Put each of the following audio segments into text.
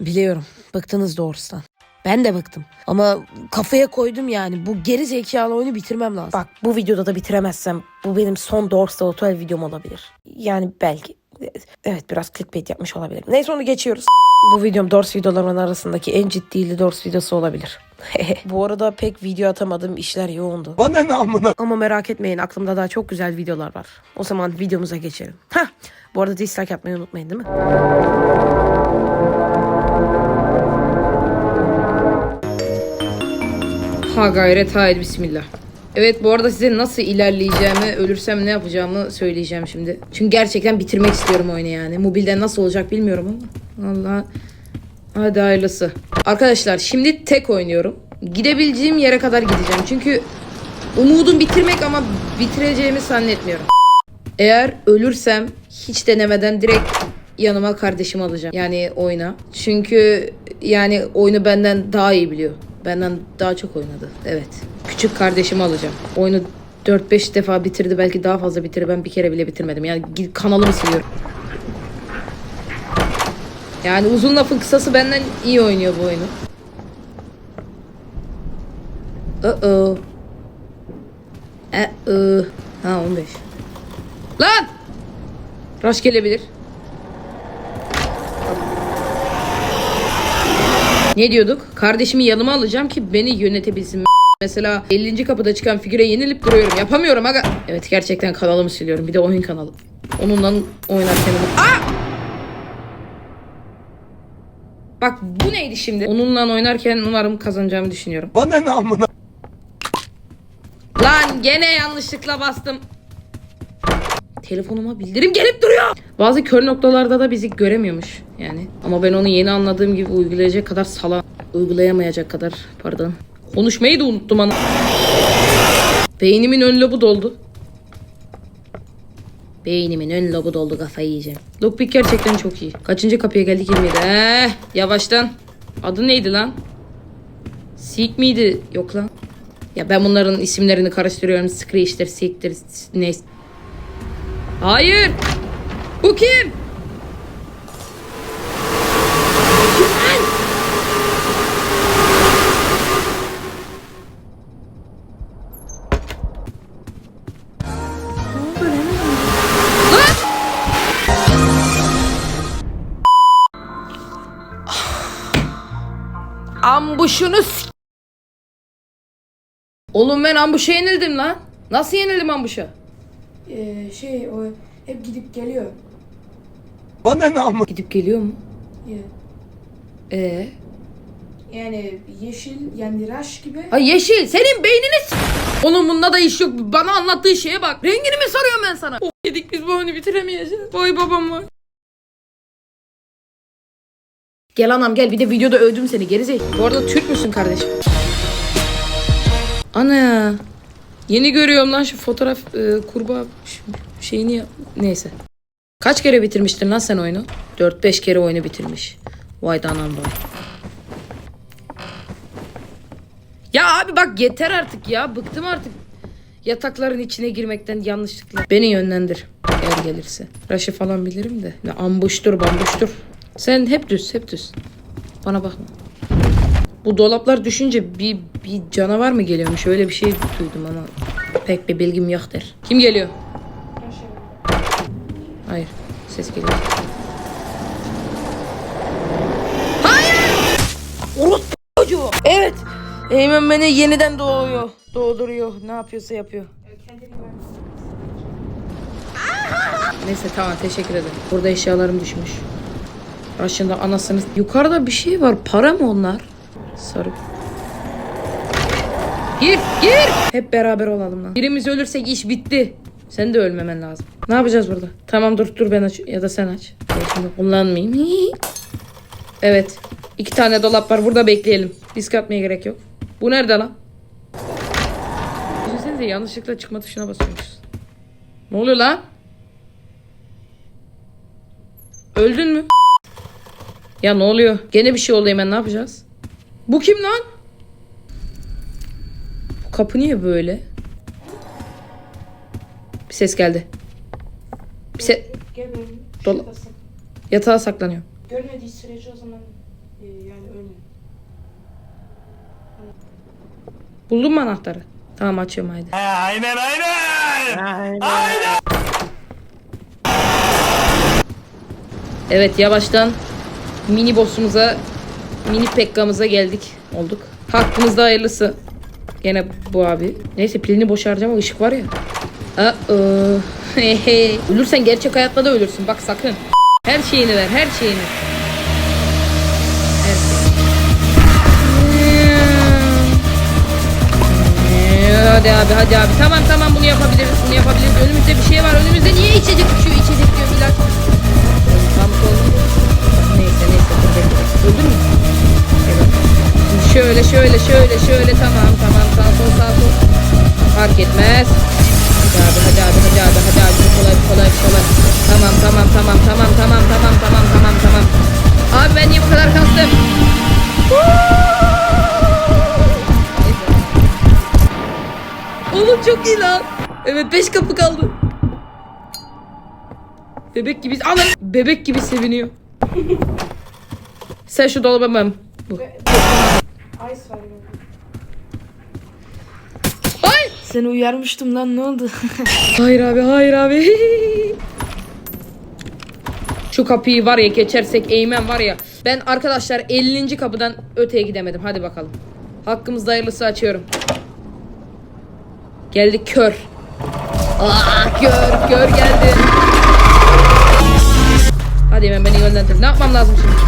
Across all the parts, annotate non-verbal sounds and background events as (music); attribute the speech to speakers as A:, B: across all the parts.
A: Biliyorum. Bıktınız doğrusundan. Ben de bıktım. Ama kafaya koydum yani. Bu geri zekalı oyunu bitirmem lazım. Bak bu videoda da bitiremezsem bu benim son Dorsta Hotel videom olabilir. Yani belki. Evet biraz clickbait yapmış olabilirim. Neyse onu geçiyoruz. Bu videom Dors videolarımın arasındaki en ciddili Dors videosu olabilir. (laughs) bu arada pek video atamadım. işler yoğundu.
B: Bana ne amına?
A: Ama merak etmeyin aklımda daha çok güzel videolar var. O zaman videomuza geçelim. Hah, bu arada dislike yapmayı unutmayın değil mi?
C: Ha gayret haydi bismillah. Evet bu arada size nasıl ilerleyeceğimi, ölürsem ne yapacağımı söyleyeceğim şimdi. Çünkü gerçekten bitirmek istiyorum oyunu yani. Mobilde nasıl olacak bilmiyorum ama. Allah. Hadi hayırlısı. Arkadaşlar şimdi tek oynuyorum. Gidebileceğim yere kadar gideceğim. Çünkü umudum bitirmek ama bitireceğimi zannetmiyorum. Eğer ölürsem hiç denemeden direkt yanıma kardeşimi alacağım. Yani oyuna. Çünkü yani oyunu benden daha iyi biliyor. Benden daha çok oynadı. Evet. Küçük kardeşimi alacağım. Oyunu 4-5 defa bitirdi. Belki daha fazla bitirir. Ben bir kere bile bitirmedim. Yani kanalımı siliyorum. Yani uzun lafın kısası benden iyi oynuyor bu oyunu. Uh-oh. Uh-oh. Ha 15. Lan! Rush gelebilir. Ne diyorduk? Kardeşimi yanıma alacağım ki beni yönetebilsin. (laughs) Mesela 50. kapıda çıkan figüre yenilip duruyorum. Yapamıyorum aga. Evet gerçekten kanalımı siliyorum. Bir de oyun kanalı. Onunla oynarken... Aa! Bak bu neydi şimdi? Onunla oynarken umarım kazanacağımı düşünüyorum.
B: Bana ne amına?
C: Lan gene yanlışlıkla bastım. Telefonuma bildirim gelip duruyor. Bazı kör noktalarda da bizi göremiyormuş yani. Ama ben onu yeni anladığım gibi uygulayacak kadar sala uygulayamayacak kadar pardon. Konuşmayı da unuttum ana. Beynimin ön lobu doldu. Beynimin ön lobu doldu kafayı yiyeceğim. Lockpick gerçekten çok iyi. Kaçıncı kapıya geldik 27. Eh, yavaştan. Adı neydi lan? Seek miydi? Yok lan. Ya ben bunların isimlerini karıştırıyorum. Screech'tir, Seek'tir, neyse. Hayır. Bu kim? Ambuşunu s- Oğlum ben ambuşa yenildim lan. Nasıl yenildim ambuşa?
D: Ee, şey o hep gidip geliyor.
B: Bana ne amına?
C: Gidip geliyor mu?
D: Ya.
C: Ee?
D: Yani yeşil yani raş gibi.
C: Ay yeşil senin beynini s- Oğlum bunda da iş yok. Bana anlattığı şeye bak. Rengini mi soruyorum ben sana? Oh, dedik biz bu oyunu bitiremeyeceğiz. Vay babam var. Gel anam gel bir de videoda övdüm seni gerizek. Bu arada Türk müsün kardeşim? Ana. Yeni görüyorum lan şu fotoğraf e, kurbağa şeyini yap- neyse. Kaç kere bitirmiştin lan sen oyunu? 4-5 kere oyunu bitirmiş. Vay da anam vay. Ya abi bak yeter artık ya. Bıktım artık. Yatakların içine girmekten yanlışlıkla. Beni yönlendir. Eğer gelirse. Raşi falan bilirim de. Ne ambuştur bambuştur. Sen hep düz hep düz. Bana bakma. Bu dolaplar düşünce bir, bir canavar mı geliyormuş? Öyle bir şey duydum ama pek bir bilgim yok der. Kim geliyor? Hayır. Ses geliyor.
A: Orospu çocuğu. Evet. Eymen beni yeniden doğuyor. Doğduruyor. Ne yapıyorsa yapıyor.
C: Neyse tamam teşekkür ederim. Burada eşyalarım düşmüş. Aşağıda anasını... Yukarıda bir şey var. Para mı onlar? Sarı. Gir gir. Hep beraber olalım lan. Birimiz ölürsek iş bitti. Sen de ölmemen lazım. Ne yapacağız burada? Tamam dur dur ben aç ya da sen aç. Ben şimdi kullanmayayım. (laughs) Evet. İki tane dolap var. Burada bekleyelim. Risk atmaya gerek yok. Bu nerede lan? Düşünsenize yanlışlıkla çıkma tuşuna basıyormuşuz. Ne oluyor lan? Öldün mü? Ya ne oluyor? Gene bir şey oldu hemen ne yapacağız? Bu kim lan? Bu kapı niye böyle? Bir ses geldi. Bir se
D: Gel benim.
C: Dola-
D: Şurada sak-
C: Yatağa saklanıyor.
D: Görmediği sürece o zaman Ee, yani öyle.
C: Buldun mu anahtarı? Tamam açıyorum haydi.
B: Aynen aynen.
C: Evet yavaştan mini boss'umuza mini pekkamıza geldik. Olduk. Hakkımızda hayırlısı. Gene bu abi. Neyse pilini boş harcama ışık var ya. Uh-oh. (laughs) Ölürsen gerçek hayatta da ölürsün. Bak sakın. Her şeyini ver. Her şeyini. Hadi abi hadi abi. Tamam tamam bunu yapabiliriz. Bunu yapabiliriz. Önümüzde bir şey var. Önümüzde niye içecek içiyor? İçecek diyor ilaç. Tam sol. Neyse neyse. Öldün mü? Şöyle şöyle şöyle şöyle tamam tamam sağ sol sağ sol. Fark etmez. Hadi abi hadi abi hadi abi hadi abi kolay kolay kolay. Tamam tamam tamam tamam tamam tamam tamam tamam tamam. Abi ben niye bu kadar kastım? Oğlum çok iyi lan. Evet 5 kapı kaldı. Bebek gibi ana bebek gibi seviniyor. Sen şu dolaba ben. Bu.
D: Var ya.
C: Ay!
D: Seni uyarmıştım lan ne oldu? (laughs)
C: Hayır abi hayır abi. Şu kapıyı var ya geçersek Eymen var ya. Ben arkadaşlar 50. kapıdan öteye gidemedim. Hadi bakalım. Hakkımızda hayırlısı açıyorum. Geldi kör. Aa, kör kör geldi. Hadi hemen beni yönlendir. Ne yapmam lazım şimdi?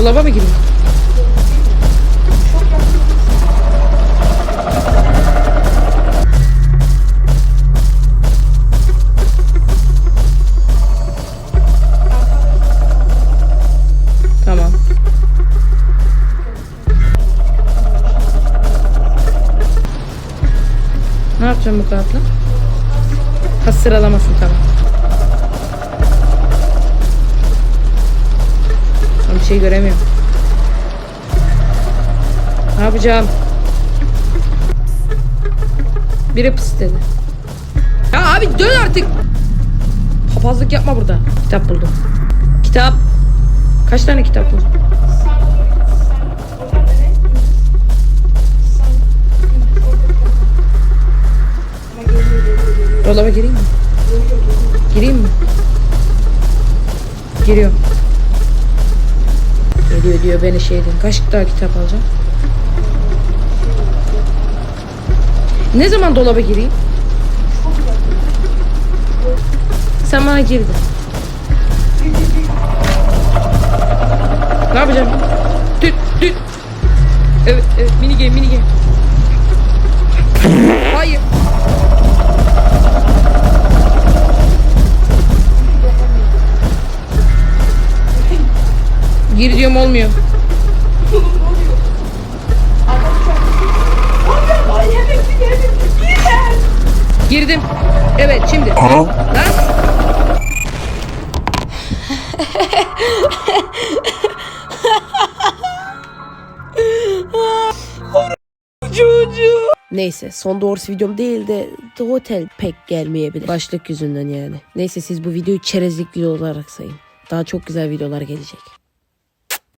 C: Dolaba mı gireyim? Tamam. Ne yapacağım bu kağıtla? Ha sıralamasın tamam. Şey göremiyorum. Ne yapacağım? Biri pıs dedi. Ya abi dön artık. Papazlık yapma burada. Kitap buldum. Kitap. Kaç tane kitap buldun? Dolaba gireyim mi? Gireyim mi? Giriyorum. Geliyor diyor beni şey edin. Kaç daha kitap alacağım? Ne zaman dolaba gireyim? Sen bana girdin. Ne yapacağım? Düt düt. Evet evet mini game mini game. Gir diyorum olmuyor. Girdim. Evet şimdi. Lan.
A: Neyse son doğrusu videom değil de The Hotel pek gelmeyebilir. Başlık yüzünden yani. Neyse siz bu videoyu çerezlik video olarak sayın. Daha çok güzel videolar gelecek.